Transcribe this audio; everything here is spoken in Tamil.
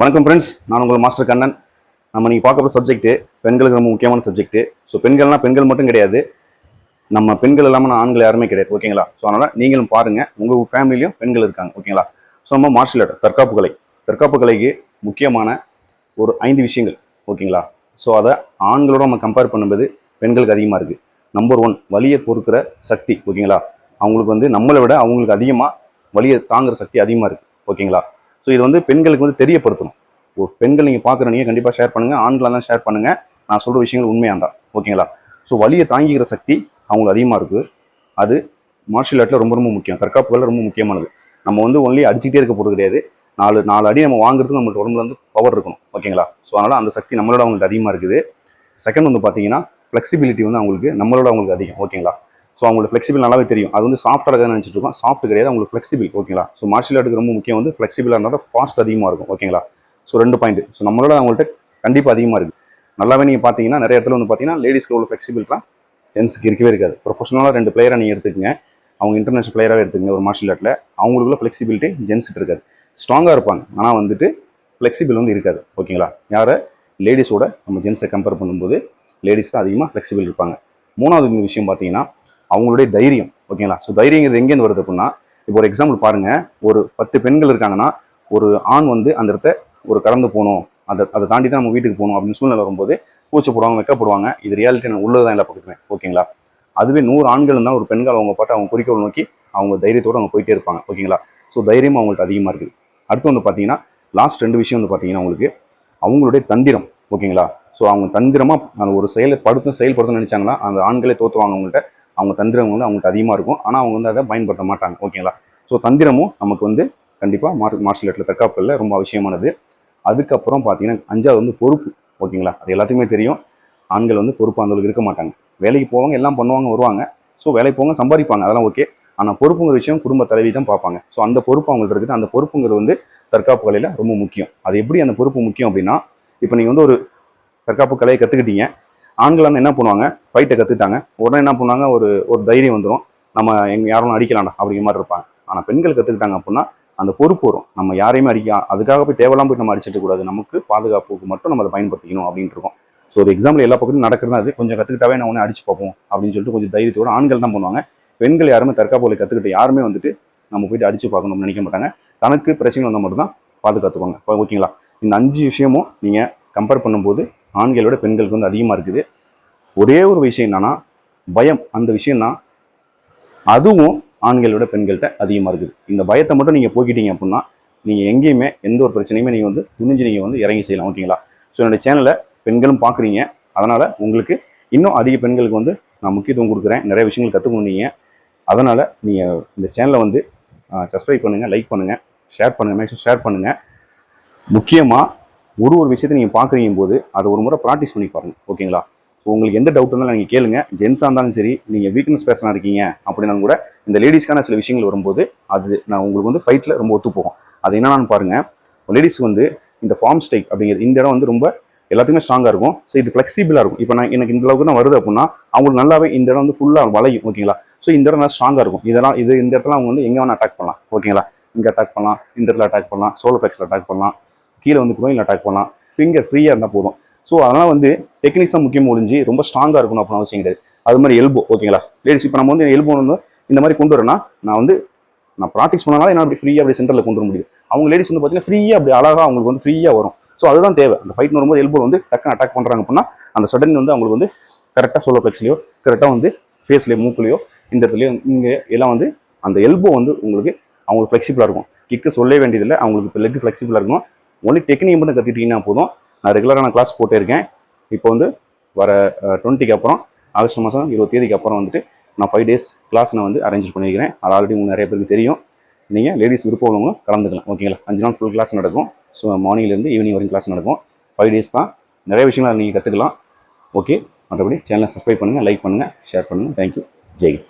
வணக்கம் ஃப்ரெண்ட்ஸ் நான் உங்கள் மாஸ்டர் கண்ணன். நம்ம நீங்கள் பார்க்க போகிற சப்ஜெக்ட்டு பெண்களுக்கு ரொம்ப முக்கியமான சப்ஜெக்ட்டு ஸோ பெண்கள்னா பெண்கள் மட்டும் கிடையாது. நம்ம பெண்கள் இல்லாமல் நான் ஆண்கள் யாருமே கிடையாது. ஓகேங்களா ஸோ அதனால் நீங்களும் பாருங்கள் உங்கள் ஃபேமிலியும் பெண்கள் இருக்காங்க. ஓகேங்களா ஸோ நம்ம மார்ஷல் ஆர்ட் தற்காப்பு கலை. தற்காப்பு கலைக்கு முக்கியமான ஒரு ஐந்து விஷயங்கள். ஓகேங்களா ஸோ அதை ஆண்களோட நம்ம கம்பேர் பண்ணும்போது பெண்களுக்கு அதிகமாக இருக்குது நம்பர் ஒன் வலியை பொறுக்கிற சக்தி. ஓகேங்களா அவங்களுக்கு வந்து நம்மளை விட அவங்களுக்கு அதிகமாக வலியை தாங்குற சக்தி அதிகமாக இருக்குது ஓகேங்களா ஸோ இது வந்து பெண்களுக்கு வந்து தெரியப்படுத்தணும். ஒரு பெண்கள் நீங்கள் பார்க்குற நீங்கள் கண்டிப்பாக ஷேர் பண்ணுங்கள் ஆண்களாக தான் ஷேர் பண்ணுங்கள் நான் சொல்கிற விஷயங்கள் உண்மையாக தான். ஓகேங்களா ஸோ வலியை தாங்கிக்கிற சக்தி அவங்களுக்கு அதிகமாக இருக்குது அது மார்ஷியல் ஆர்ட்டில் ரொம்ப ரொம்ப முக்கியம். தற்காப்புகளில் ரொம்ப முக்கியமானது. நம்ம வந்து ஒன்லி அடிச்சுக்கிட்டே இருக்க போகிறது கிடையாது. நாலு நாலு அடி நம்ம வாங்குறதுக்கு நம்மளுக்கு உடம்புல வந்து பவர் இருக்கணும். ஓகேங்களா ஸோ அதனால் அந்த சக்தி நம்மளோட அவங்களுக்கு அதிகமாக இருக்குது. செகண்ட் வந்து பார்த்தீங்கன்னா ஃப்ளெக்சிபிலிட்டி வந்து அவங்களுக்கு நம்மளோட அவங்களுக்கு அதிகம். ஓகேங்களா ஸோ அவங்களுக்கு ஃப்ளெக்சிபிள் நல்லாவே தெரியும். அது வந்து சாஃப்டாக தான் நினச்சிட்டு இருக்கோம் சாஃப்ட் கிடையாது அவங்களுக்கு ஃப்ளெக்சிபிள் ஓகேங்களா ஸோ மார்ஷியல் ஆர்ட்டுக்கு ரொம்ப முக்கியம் வந்து ஃப்ளெக்சிபிளாக இருந்தால் ஃபாஸ்ட் அதிகமாக இருக்கும் ஓகேங்களா ஸோ ரெண்டு பாயிண்ட் ஸோ நம்மளோட அவங்கள்ட்ட கண்டிப்பாக அதிகமாக இருக்குது நல்லாவே நீங்கள் பார்த்தீங்கன்னா நிறைய இடத்துல வந்து பார்த்தீங்கன்னா லேடிஸ்க்கு உள்ள ஃப்ளெக்சிபிள்லாம் ஜென்ஸுக்கு இருக்கவே இருக்காது. ப்ரொஃபஷனலாக ரெண்டு பிளேயரை நீங்கள் எடுத்துக்கங்க. அவங்க இன்டர்நேஷனல் பிளேயராகவே எடுத்துக்கங்க ஒரு மார்ஷியல் ஆர்ட்டில் அவங்களுக்குள்ள ஃப்ளெக்சிபிலிட்டி ஜென்ஸுக்கு இருக்காது. ஸ்ட்ராங்காக இருப்பாங்க. ஆனால் வந்துட்டு ஃப்ளெக்சிபிள் வந்து இருக்காது ஓகேங்களா யாரை? லேடிஸோட நம்ம ஜென்ஸை கம்பேர் பண்ணும்போது லேடிஸ் தான் அதிகமாக ஃப்ளெக்சிபிள் இருப்பாங்க. மூணாவது விஷயம் பார்த்தீங்கன்னா அவங்களுடைய தைரியம் ஓகேங்களா ஸோ தைரியங்கிறது எங்கேருந்து வருது அப்படின்னா இப்போ ஒரு எக்ஸாம்பிள் பாருங்கள் ஒரு பத்து பெண்கள் இருக்காங்கன்னா ஒரு ஆண் வந்து அந்த இடத்த ஒரு கடந்து போகணும். அதை அதை தாண்டி தான் நம்ம வீட்டுக்கு போகணும் அப்படின்னு சூழ்நிலை வரும்போது பூச்சி போடுவாங்க வெக்கப்படுவாங்க இது ரியாலிட்டி நான் உள்ளதான் எல்லா பக்கத்துமே ஓகேங்களா அதுவே நூறு ஆண்கள் இருந்தால் ஒரு பெண்கள் அவங்க பாட்டு அவங்க குறிக்கோள் நோக்கி அவங்க தைரியத்தோடு அவங்க போயிட்டே இருப்பாங்க ஓகேங்களா ஸோ தைரியம் அவங்கள்ட்ட அதிகமாக இருக்குது. அடுத்து வந்து பார்த்தீங்கன்னா லாஸ்ட் ரெண்டு விஷயம் வந்து பார்த்தீங்கன்னா அவங்களுக்கு அவங்களுடைய தந்திரம் ஓகேங்களா ஸோ அவங்க தந்திரமாக அந்த ஒரு செயலை படுத்தும் செயல்படுத்தணும்னு நினச்சாங்கன்னா அந்த ஆண்களே தோற்றுவாங்க அவங்கள்ட்ட. அவங்க தந்திரம் வந்து அவங்களுக்கு அதிகமாக இருக்கும். ஆனால் அவங்க வந்து அதை பயன்படுத்த மாட்டாங்க. ஓகேங்களா ஸோ தந்திரமும் நமக்கு வந்து கண்டிப்பாக மார் மார்ஷியல் ஆர்ட்டில் தற்காப்பில் ரொம்ப அவசியமானது. அதுக்கப்புறம் பார்த்தீங்கன்னா அஞ்சாவது வந்து பொறுப்பு. ஓகேங்களா அது எல்லாத்துக்குமே தெரியும். ஆண்கள் வந்து பொறுப்பு அந்த அளவுக்கு இருக்க மாட்டாங்க. வேலைக்கு போவாங்க எல்லாம் பண்ணுவாங்க வருவாங்க. ஸோ வேலைக்கு போவாங்க சம்பாதிப்பாங்க. அதெல்லாம் ஓகே ஆனால் பொறுப்புங்கிற விஷயம் குடும்ப தலைவி தான் பார்ப்பாங்க. ஸோ அந்த பொறுப்பு அவங்கள்ட்ட இருக்குது. அந்த பொறுப்புங்கிறது வந்து தற்காப்பு கலையில் ரொம்ப முக்கியம். அது எப்படி அந்த பொறுப்பு முக்கியம் அப்படின்னா இப்போ நீங்கள் வந்து ஒரு தற்காப்பு கலையை கற்றுக்கிட்டீங்க ஆண்கள் வந்து என்ன பண்ணுவாங்க? ஃபைட்டை கற்றுட்டாங்க உடனே என்ன பண்ணுவாங்க? ஒரு ஒரு தைரியம் வந்துடும் நம்ம எங்க யாரும் அடிக்கலாம்டா அப்படிங்கிற மாதிரி இருப்பாங்க. ஆனால் பெண்கள் கற்றுக்கிட்டாங்க அப்படின்னா அந்த பொறுப்பு வரும். நம்ம யாரையுமே அடிக்க அதுக்காக போய் தேவையெல்லாம் போய் நம்ம அடிச்சிட்டு கூடாது. நமக்கு பாதுகாப்புக்கு மட்டும் நம்ம அதை பயன்படுத்திக்கணும் அப்படின்ட்டு இருக்கோம். ஸோ ஒரு எக்ஸாம்பிள் எல்லா பக்கத்தும் நடக்கிறதா அது கொஞ்சம் கற்றுக்கிட்டாவே நான் உடனே அடிச்சு பார்ப்போம் அப்படின்னு சொல்லிட்டு கொஞ்சம் தைரியத்தோட ஆண்கள் தான் பண்ணுவாங்க. பெண்கள் யாருமே தற்காப்புகளை கற்றுக்கிட்ட கற்றுக்கிட்டு யாருமே வந்துட்டு நம்ம போயிட்டு அடிச்சு பார்க்கணும்னு நினைக்க மாட்டாங்க. தனக்கு பிரச்சனை வந்தால் மட்டும்தான் பாதுகாத்துக்குவாங்க ஓகேங்களா? இந்த அஞ்சு விஷயமும் நீங்கள் கம்பேர் பண்ணும்போது ஆண்களோட பெண்களுக்கு வந்து அதிகமாக இருக்குது. ஒரே ஒரு விஷயம் என்னன்னா பயம். அந்த விஷயம்தான் அதுவும் ஆண்களை விட பெண்கள்கிட்ட அதிகமாக இருக்குது. இந்த பயத்தை மட்டும் நீங்கள் போக்கிட்டீங்க அப்படின்னா நீங்கள் எங்கேயுமே எந்த ஒரு பிரச்சனையுமே நீங்கள் வந்து துணிஞ்சு நீங்கள் வந்து இறங்கி செய்யலாம் ஓகேங்களா? ஸோ என்னோட சேனலை பெண்களும் பார்க்குறீங்க அதனால் உங்களுக்கு இன்னும் அதிக பெண்களுக்கு வந்து நான் முக்கியத்துவம் கொடுக்குறேன். நிறைய விஷயங்கள் கற்றுக்கணும் அதனால் நீங்கள் இந்த சேனலை வந்து சப்ஸ்கிரைப் பண்ணுங்கள் லைக் பண்ணுங்கள் ஷேர் பண்ணுங்கள் மேக்ஸிமம் ஷேர் பண்ணுங்கள் முக்கியமாக ஒரு ஒரு விஷயத்தை நீங்கள் பார்க்குறீங்க போது அதை ஒரு முறை ப்ராக்டிஸ் பண்ணி பாருங்கள் ஓகேங்களா ஸோ உங்களுக்கு எந்த டவுட் இருந்தாலும் நீங்கள் கேளுங்க. ஜென்ஸாக இருந்தாலும் சரி நீங்கள் வீக்னஸ் பேசலாம் இருக்கீங்க அப்படின்னாலும் கூட இந்த லேடிஸ்க்கான சில விஷயங்கள் வரும்போது அது நான் உங்களுக்கு வந்து ஃபைட்டில் ரொம்ப ஒத்து போகும். அது என்னென்னு பாருங்கள் லேடிஸ் வந்து இந்த ஃபார்ம் ஸ்டைக் அப்படிங்கிறது இந்த இடம் வந்து ரொம்ப எல்லாத்துக்குமே ஸ்ட்ராங்காக இருக்கும். ஸோ இது ஃப்ளெக்சிபிளாக இருக்கும். இப்போ நான் எனக்கு இந்த அளவுக்கு தான் வருது அப்படின்னா அவங்களுக்கு நல்லாவே இந்த இடம் வந்து ஃபுல்லாக வளையும் ஓகேங்களா ஸோ இந்த இடம் நல்லா ஸ்ட்ராங்காக இருக்கும். இதெல்லாம் இது இந்த இடத்துல அவங்க வந்து எங்கே வேணால் அட்டாக் பண்ணலாம் ஓகேங்களா இங்கே அட்டாக் பண்ணலாம் இந்த இடத்துல அட்டாக் பண்ணலாம் சோலோ ஃப்ளெக்ஸில் அட்டாக் பண்ணலாம். கீழே வந்து கூட இல்லை அட்டாக் பண்ணலாம். ஃபிங்கர் ஃப்ரீயாக இருந்தால் போதும். ஸோ அதனால் வந்து டெக்னிக்ஸ் தான் முக்கியம் ஒழிஞ்சு ரொம்ப ஸ்ட்ராங்காக இருக்கணும் அப்படின்னு அவசியம் கிடையாது. அது மாதிரி எல்போ ஓகேங்களா லேடிஸ் இப்போ நம்ம வந்து எல்போ வந்து இந்த மாதிரி கொண்டு வரேன்னா நான் வந்து நான் ப்ராக்டிஸ் பண்ணனால என்ன அப்படி ஃப்ரீயாக அப்படி சென்டரில் கொண்டு வர முடியும் அவங்க லேடிஸ் வந்து பார்த்தீங்கன்னா ஃப்ரீயாக அப்படி அழகாக அவங்களுக்கு வந்து ஃப்ரீயாக வரும். ஸோ அதுதான் தேவை. அந்த ஃபைட் வரும்போது எல்போ வந்து டக்குன்னு அட்டாக் பண்ணுறாங்க அப்படின்னா அந்த சடன் வந்து அவங்களுக்கு வந்து கரெக்டாக சோலோ ஃப்ளெக்ஸ்லையோ கரெக்டாக வந்து ஃபேஸ்லேயோ மூக்குலையோ இந்த இடத்துலையோ இங்கே எல்லாம் வந்து அந்த எல்போ வந்து உங்களுக்கு அவங்களுக்கு ஃப்ளெக்சிபிளாக இருக்கும். கிக்கு சொல்ல வேண்டியதில்லை. அவங்களுக்கு இப்போ லெக் ஃப்ளெக்சிபிளாக இருக்கும் ஒன்லி டெக்னிக் மட்டும் கற்றுக்கிட்டீங்கன்னா போதும். நான் ரெகுலரான கிளாஸ் போட்டே இருக்கேன். இப்போ வந்து வர டுவெண்ட்டிக்கு அப்புறம் ஆகஸ்ட் மாதம் இருபது தேதிக்கு அப்புறம் வந்துட்டு நான் ஃபைவ் டேஸ் கிளாஸ் நான் வந்து அரேஞ்ச் பண்ணியிருக்கிறேன் அது ஆல்ரெடி உங்களுக்கு நிறைய பேருக்கு தெரியும். நீங்கள் லேடிஸ் விருப்பம் உள்ளவங்க கலந்துக்கலாம். ஓகேங்களா அஞ்சு நாள் ஃபுல் கிளாஸ் நடக்கும். ஸோ மார்னிங்லேருந்து ஈவினிங் வரைக்கும் கிளாஸ் நடக்கும். ஃபைவ் டேஸ் தான். நிறைய விஷயங்கள் நீங்கள் கற்றுக்கலாம் ஓகே மற்றபடி சேனலை சப்ஸ்கிரைப் பண்ணுங்கள் லைக் பண்ணுங்கள் ஷேர் பண்ணுங்கள் தேங்க்யூ ஜெய்